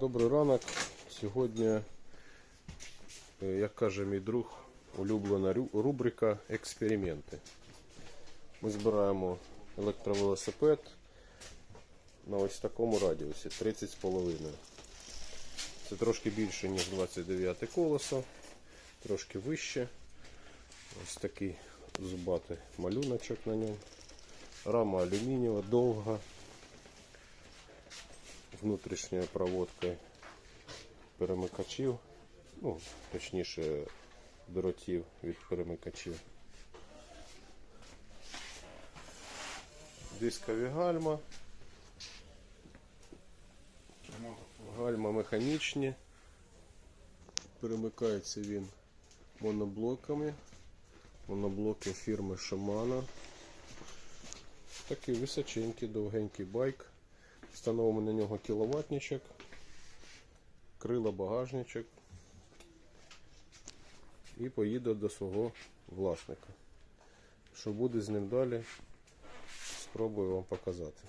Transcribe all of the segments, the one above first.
Добрий ранок. Сьогодні, е, як каже мій друг, улюблена рубрика Експерименти. Ми збираємо електровелосипед на ось такому радіусі 30,5. Це трошки більше, ніж 29 колесо, трошки вище. Ось такий зубатий малюночок на ньому. Рама алюмінієва, довга внутрішньою проводкою перемикачів, ну, точніше, дротів від перемикачів. Дискові гальма. Гальма механічні. Перемикається він моноблоками. Моноблоки фірми Shimano. Такий височенький, довгенький байк. Встановимо на нього кіловатничок, крила багажничок і поїде до свого власника. Що буде з ним далі, спробую вам показати.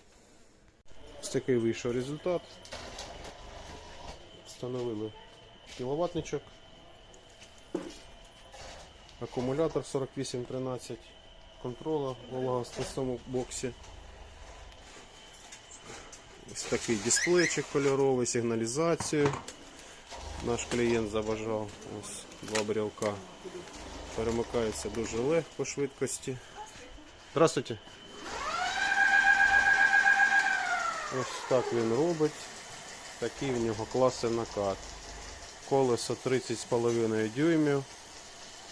Ось такий вийшов результат. Встановили кіловатничок, акумулятор 4813, контрола в вологостійному боксі. Ось такий дисплейчик кольоровий, сигналізацію. Наш клієнт забажав. Ось два брілка. Перемикається дуже легко по швидкості. Здравствуйте. Ось так він робить. Такий в нього класний накат. Колесо 30,5 дюймів.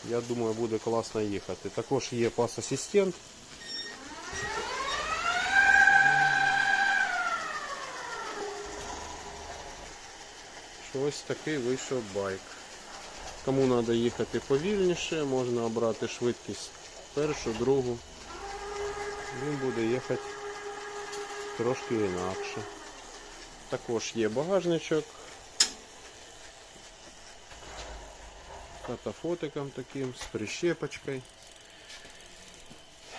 Я думаю, буде класно їхати. Також є пас-асистент. що ось такий вийшов байк. Кому треба їхати повільніше, можна обрати швидкість першу, другу. Він буде їхати трошки інакше. Також є багажничок. Катафотиком таким, з прищепочкою.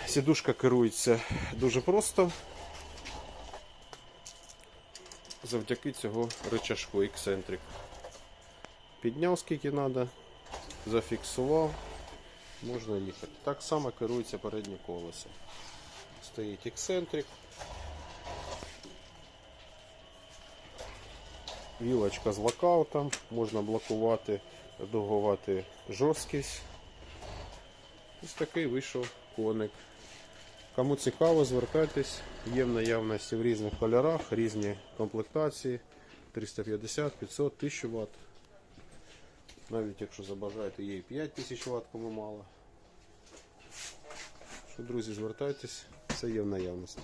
Сідушка керується дуже просто. Завдяки цього рычажку ексцентрик. Підняв скільки треба, зафіксував, можна їхати. Так само керується переднє колесо. Стоїть ексцентрик. Вілочка з локаутом, можна блокувати, редагувати жорсткість. Ось такий вийшов коник. Кому цікаво, звертайтесь. Є в наявності в різних кольорах, різні комплектації. 350, 500, 1000 Вт. Навіть якщо забажаєте, є і 5000 Вт, кому мало. Друзі, звертайтесь, все є в наявності.